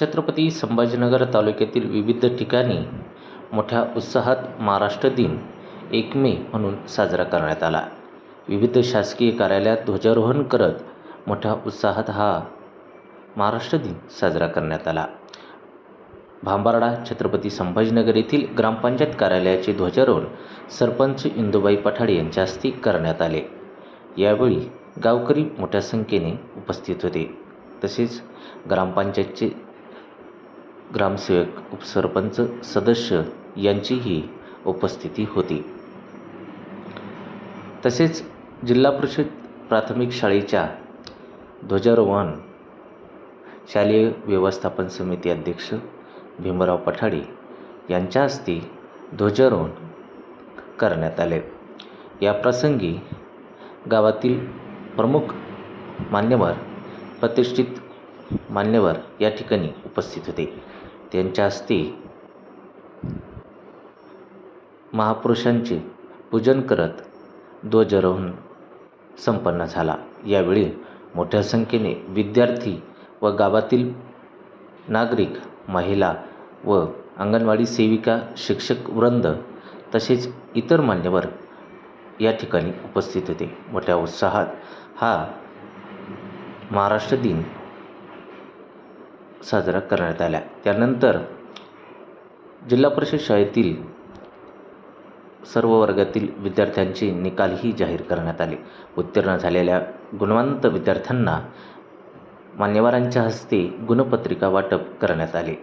छत्रपती संभाजीनगर तालुक्यातील विविध ठिकाणी मोठ्या उत्साहात महाराष्ट्र दिन एक मे म्हणून साजरा करण्यात आला. विविध शासकीय कार्यालयात ध्वजारोहण करत मोठ्या उत्साहात हा महाराष्ट्र दिन साजरा करण्यात आला. भांबारडा छत्रपती संभाजीनगर येथील ग्रामपंचायत कार्यालयाचे ध्वजारोहण सरपंच इंदुबाई पठाडे यांच्या हस्ते करण्यात आले. यावेळी गावकरी मोठ्या संख्येने उपस्थित होते. तसेच ग्रामपंचायतचे ग्रामसेवक उपसरपंच सदस्य यांचीही उपस्थिती होती. तसेच जिल्हा परिषद प्राथमिक शाळेच्या ध्वजारोहण शालेय व्यवस्थापन समिती अध्यक्ष भीमराव पठाडे यांच्या हस्ते ध्वजारोहण करण्यात आले. या प्रसंगी गावातील प्रमुख मान्यवर प्रतिष्ठित मान्यवर या ठिकाणी उपस्थित होते. त्यांच्या हस्ते महापुरुषांचे पूजन करत ध्वजारोहण संपन्न झाला. यावेळी मोठ्या संख्येने विद्यार्थी व गावातील नागरिक महिला व अंगणवाडी सेविका शिक्षक वृंद तसेच इतर मान्यवर या ठिकाणी उपस्थित होते. मोठ्या उत्साहात हा महाराष्ट्र दिन साजरा करण्यात आला त्यानंतर जिल्हा परिषद शाळेतील सर्व वर्गातील विद्यार्थ्यांचे निकालही जाहीर करण्यात आले. उत्तीर्ण झालेल्या गुणवंत विद्यार्थ्यांना मान्यवरांच्या हस्ते गुणपत्रिका वाटप करण्यात आले.